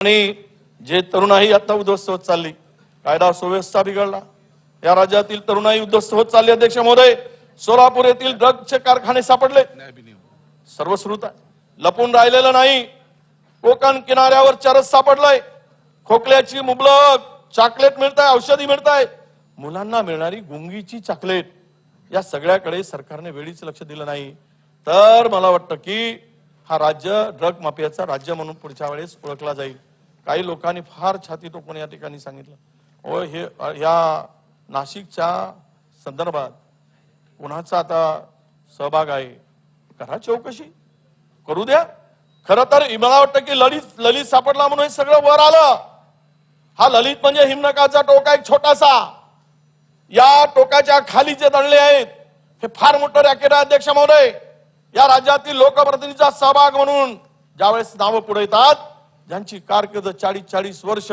आणि जे तरुणाई आता उद्ध्वस्त होत चालली कायदा सुव्यवस्था बिघडला. या राज्यातील तरुणाई उद्ध्वस्त होत चालली अध्यक्ष महोदय. सोलापूर येथील ड्रगचे कारखाने सापडले. सर्वश्रुत आहे. लपून राहिलेलं नाही. कोकण किनाऱ्यावर चरस सापडलाय. खोकल्याची मुबलक चॉकलेट मिळत आहे औषधी मिळत आहे मुलांना मिळणारी गुंगीची चॉकलेट. या सगळ्याकडे सरकारने वेळीच लक्ष दिलं नाही. तर मला वाटतं की हा राज्य ड्रग माफियाचा राज्य म्हणून पुढच्या वेळेस ओळखला जाईल. काही लोकांनी फार छाती टोकून या ठिकाणी सांगितलं. ओ हे या नाशिकच्या संदर्भात कुणाचा आता सहभाग आहे? करा चौकशी. करू द्या. खरं तर मला वाटतं की ललित ललित सापडला म्हणून हे सगळं वर आलं. हा ललित म्हणजे हिमनकाचा टोका एक छोटासा. या टोकाच्या खाली जे दणले आहेत हे फार मोठं रॅकेट आहे अध्यक्ष महोदय. या राज्यातील लोकप्रतिनिधीचा सहभाग म्हणून ज्यावेळेस नावं पुढे येतात ज्यांची कारकीर्द चाळीस चाळीस वर्ष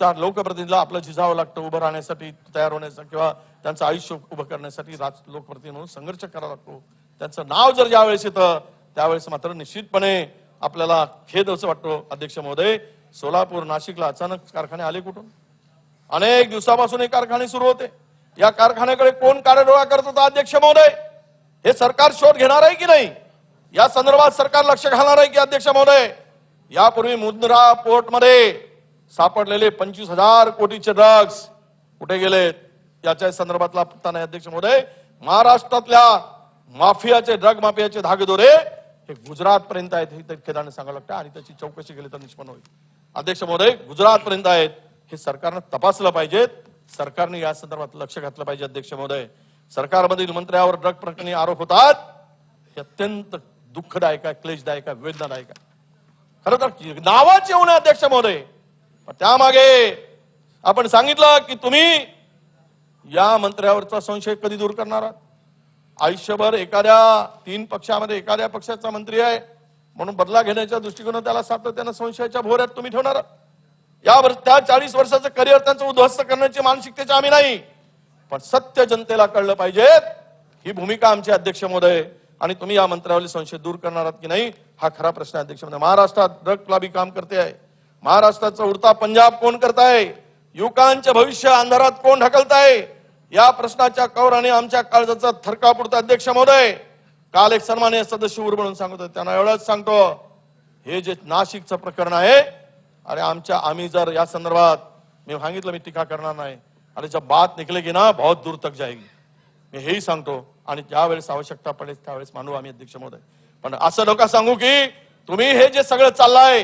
त्या लोकप्रतिनिधीला आपलं झिजावं लागतं उभं राहण्यासाठी तयार होण्यासाठी किंवा त्यांचं आयुष्य उभं करण्यासाठी राज लोकप्रतिनिधी म्हणून संघर्ष करावा लागतो. त्यांचं नाव जर ज्यावेळेस येतं त्यावेळेस मात्र निश्चितपणे आपल्याला खेद असं वाटतो. अध्यक्ष महोदय सोलापूर नाशिकला अचानक कारखाने आले कुठून? अनेक दिवसापासून हे कारखाने सुरू होते. या कारखान्याकडे कोण कारडोळा करत होता अध्यक्ष महोदय? हे सरकार शोध घेणार आहे की नाही? या संदर्भात सरकार लक्ष घालणार आहे की अध्यक्ष महोदय? यापूर्वी मुंद्रा पोर्टमध्ये सापडलेले पंचवीस हजार कोटीचे ड्रग्स कुठे गेलेत? याच्या संदर्भातला पत्ता नाही अध्यक्ष महोदय महाराष्ट्रातल्या माफियाचे ड्रग माफियाचे धागेदोरे हे गुजरात पर्यंत आहेत हे खेदाने सांगावं लागतं आणि त्याची चौकशी केली तर निष्पन्न होईल. अध्यक्ष महोदय गुजरात पर्यंत आहेत हे सरकारनं तपासलं पाहिजेत सरकारने या संदर्भात लक्ष घातलं पाहिजे अध्यक्ष महोदय. सरकारमधील मंत्र्यावर ड्रग प्रकरणी आरोप होतात. हे अत्यंत दुःखदायक आहे क्लेशदायक आहे वेदनादायक आहे. खरं तर नावाच येऊ नये अध्यक्ष महोदय. त्यामागे आपण सांगितलं की तुम्ही या मंत्र्यावरचा संशय कधी दूर करणार आहात? आयुष्यभर एखाद्या तीन पक्षामध्ये एखाद्या पक्षाचा मंत्री आहे म्हणून बदला घेण्याच्या दृष्टिकोनात त्याला सातत्यानं संशयाच्या भोऱ्यात तुम्ही ठेवणार आहात. या त्या चाळीस वर्षाचं करिअर त्यांचं उद्ध्वस्त करण्याची मानसिकतेची आम्ही नाही. पण सत्य जनतेला कळलं पाहिजे ही भूमिका आमचे अध्यक्ष महोदय. आणि तुम्ही या मंत्र्यावरील संशय दूर करणार आहात की नाही हा खरा प्रश्न आहे अध्यक्ष महोदय महाराष्ट्रात ड्रग लाबी काम करते आहे. महाराष्ट्राचा उडता पंजाब कोण करताय युवकांचे भविष्य अंधारात कोण ढकलताय या प्रश्नाच्या कौर आणि आमच्या काळजाचा थरका पुरता अध्यक्ष महोदय. काल एक सन्मान्य सदस्य उर म्हणून सांगत होते. त्यांना एवढंच सांगतो हे जे नाशिकचं प्रकरण आहे अरे आमच्या आम्ही जर या संदर्भात मी सांगितलं मी टीका करणार नाही. अरे जब बात निकलेगी ना बहुत दूर तक जाएगी मी हेही सांगतो आणि ज्यावेळेस आवश्यकता पडेल त्यावेळेस मानू आम्ही अध्यक्ष महोदय. पण असं नका सांगू की तुम्ही हे जे सगळं चाललंय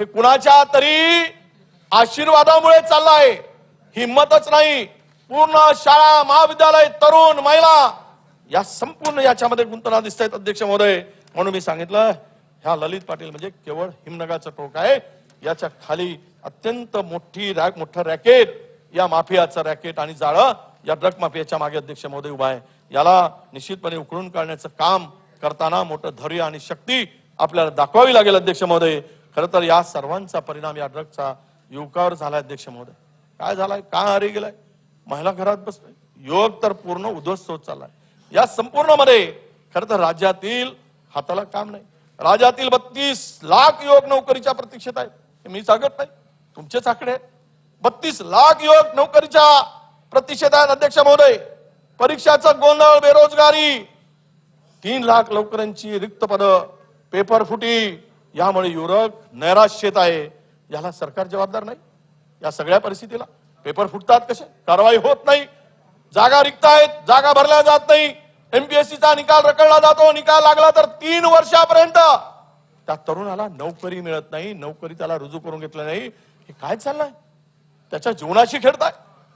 हे कुणाच्या तरी आशीर्वादामुळे चाललंय. हिंमतच नाही. पूर्ण शाळा महाविद्यालय तरुण महिला या संपूर्ण याच्यामध्ये गुंतना दिसत आहेत अध्यक्ष महोदय. म्हणून मी सांगितलं ह्या ललित पाटील म्हणजे केवळ हिमनगाचं टोक आहे. याच्या खाली अत्यंत मोठी रॅक मोठं रॅकेट या माफियाचं रॅकेट आणि जाळं या ड्रग माफियाच्या मागे अध्यक्ष महोदय उभा आहे. याला निश्चितपणे उकळून काढण्याचं काम करताना मोठं धैर्य आणि शक्ती आपल्याला दाखवावी लागेल अध्यक्ष महोदय. खरं तर या सर्वांचा परिणाम या ड्रगचा युवकावर झाला अध्यक्ष महोदय. काय झालाय? का हरी गेलाय? महिला घरात बसलाय. युवक तर पूर्ण उद्ध्वस्त होत चाललाय. या संपूर्णमध्ये खरं तर राज्यातील हाताला काम नाही. राज्यातील बत्तीस लाख युवक नोकरीच्या प्रतीक्षेत आहेत. हे मी सांगत नाही. तुमचेच आकडे बत्तीस लाख युवक नोकरीच्या प्रतीक्षेत आहेत अध्यक्ष महोदय. परीक्षाचा गोंधळ बेरोजगारी तीन लाख लवकरांची रिक्त पद पेपर फुटी यामुळे युवक नैराश्येत आहे. याला सरकार जबाबदार नाही. या सगळ्या परिस्थितीला पेपर फुटतात कसे? कारवाई होत नाही. जागा रिक्त आहेत जागा भरल्या जात नाही. एमपीएससीचा निकाल रखडला जातो. निकाल लागला तर तीन वर्षापर्यंत. त्या तरुणाला नोकरी मिळत नाही. नोकरी त्याला रुजू करून घेतलं नाही. हे काय चाललंय? त्याच्या जीवनाशी खेळताय.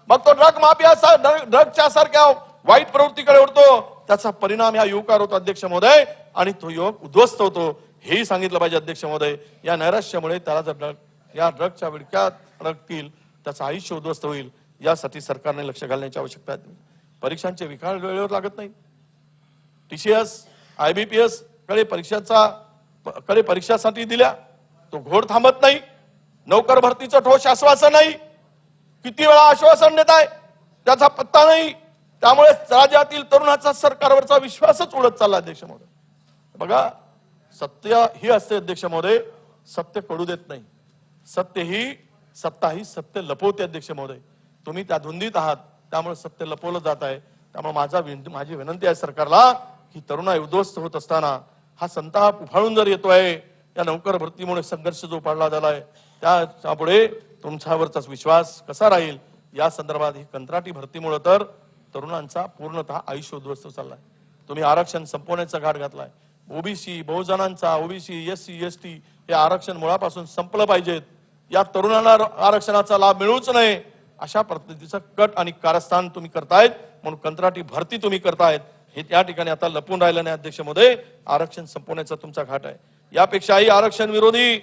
मग तो ड्रग माफिया ड्रगच्या सारख्या वाईट प्रवृत्तीकडे उडतो त्याचा परिणाम या युवकावर होतो अध्यक्ष महोदय. आणि तो युवक उद्ध्वस्त होतो. हेही सांगितलं पाहिजे अध्यक्ष महोदय. या नैराश्यामुळे त्याला जर ड्रग या ड्रगच्या विडक्यात अडकतील त्याचं आयुष्य उद्ध्वस्त होईल यासाठी सरकारने लक्ष घालण्याची आवश्यकता आहे. परीक्षांचे विकार वेळेवर लागत नाही. टीसीएस आयबीपीएसकडे परीक्षाचा कडे परीक्षासाठी दिल्या तो घोड थांबत नाही. नौकर भरतीचं ठोस आश्वासन नाही. किती वेळा आश्वासन देत आहे त्याचा पत्ता नाही. त्यामुळे राज्यातील तरुणाचा सरकारवरचा विश्वासच उडत चालला अध्यक्ष महोदय. बघा सत्य ही असते अध्यक्ष महोदय सत्य कळू देत नाही. सत्य ही सत्ता ही सत्य लपवते अध्यक्ष महोदय. तुम्ही त्या धुंदीत आहात त्यामुळे सत्य लपवलं जात आहे. त्यामुळे माझा माझी विनंती आहे सरकारला की तरुणा उद्ध्वस्त होत असताना हा संताप उफाळून जर येतोय या नौकर भरतीमुळे संघर्ष जो पाडला झालाय त्यापुढे तुमच्यावरचाच विश्वास कसा राहील? या संदर्भात ही कंत्राटी भरतीमुळे तर तरुणांचा पूर्णतः आयुष्य उद्ध्वस्त चाललाय. तुम्ही आरक्षण संपवण्याचा घाट घातलाय. OBC बहुजनांचा OBC S C S T हे आरक्षण मुळापासून संपलं पाहिजेत या तरुणांना आरक्षणाचा लाभ मिळूच नये. अशा पद्धतीचं कट आणि कारस्थान तुम्ही करतायत. म्हणून कंत्राटी भरती तुम्ही करतायत. हे त्या ठिकाणी आता लपून राहिलं नाही अध्यक्षमध्ये आरक्षण संपवण्याचा तुमचा घाट आहे. यापेक्षाही आरक्षण विरोधी